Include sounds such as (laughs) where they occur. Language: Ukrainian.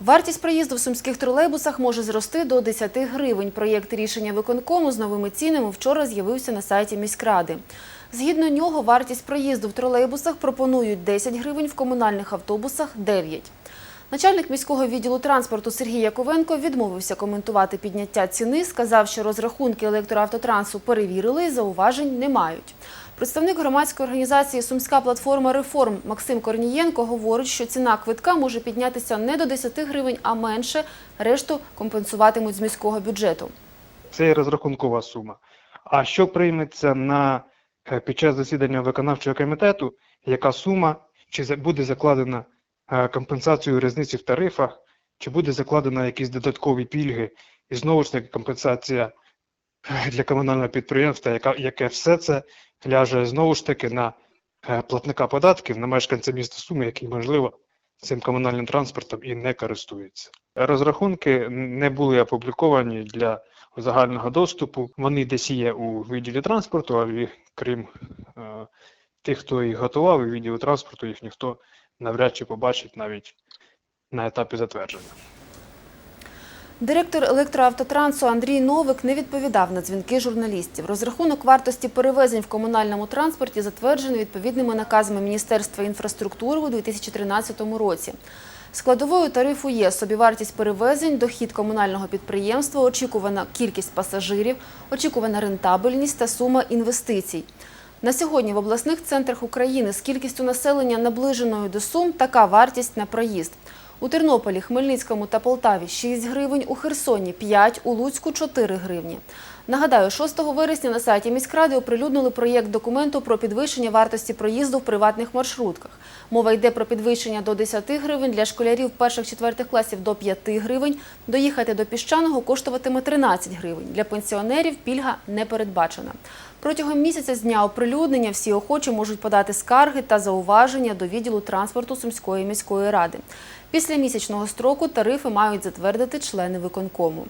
Вартість проїзду в сумських тролейбусах може зрости до 10 гривень. Проєкт рішення виконкому з новими цінами вчора з'явився на сайті міськради. Згідно нього, вартість проїзду в тролейбусах пропонують 10 гривень, в комунальних автобусах – 9. Начальник міського відділу транспорту Сергій Яковенко відмовився коментувати підняття ціни, сказав, що розрахунки електроавтотрансу перевірили і зауважень не мають. Представник громадської організації Сумська платформа реформ Максим Корнієнко говорить, що ціна квитка може піднятися не до 10 гривень, а менше. Решту компенсуватимуть з міського бюджету. Це розрахункова сума. А що прийметься на е, під час засідання виконавчого комітету, яка сума, чи буде закладена е, компенсацію різниці в тарифах, чи буде закладена якісь додаткові пільги, і знову ж таки компенсація (laughs) для комунального підприємства, яка, яке все це ляже знову ж таки на е, платника податків, на мешканця міста Суми, який, можливо, цим комунальним транспортом і не користується. Розрахунки не були опубліковані для загального доступу. Вони десь є у відділі транспорту, але крім е, тих, хто їх готував, у відділі транспорту їх ніхто навряд чи побачить навіть на етапі затвердження. Директор електроавтотрансу Андрій Новик не відповідав на дзвінки журналістів. Розрахунок вартості перевезень в комунальному транспорті затверджений відповідними наказами Міністерства інфраструктури у 2013 році. Складовою тарифу є собівартість перевезень, дохід комунального підприємства, очікувана кількість пасажирів, очікувана рентабельність та сума інвестицій. На сьогодні в обласних центрах України з кількістю населення наближеною до сум така вартість на проїзд. У Тернополі, Хмельницькому та Полтаві 6 гривень, у Херсоні 5, у Луцьку 4 гривні. Нагадаю, 6 вересня на сайті міськради оприлюднили проєкт документу про підвищення вартості проїзду в приватних маршрутках. Мова йде про підвищення до 10 гривень для школярів перших-четвертих класів до 5 гривень. Доїхати до піщаного коштуватиме 13 гривень. Для пенсіонерів пільга не передбачена. Протягом місяця з дня оприлюднення всі охочі можуть подати скарги та зауваження до відділу транспорту Сумської міської ради. Після місячного строку тарифи мають затвердити члени виконкому.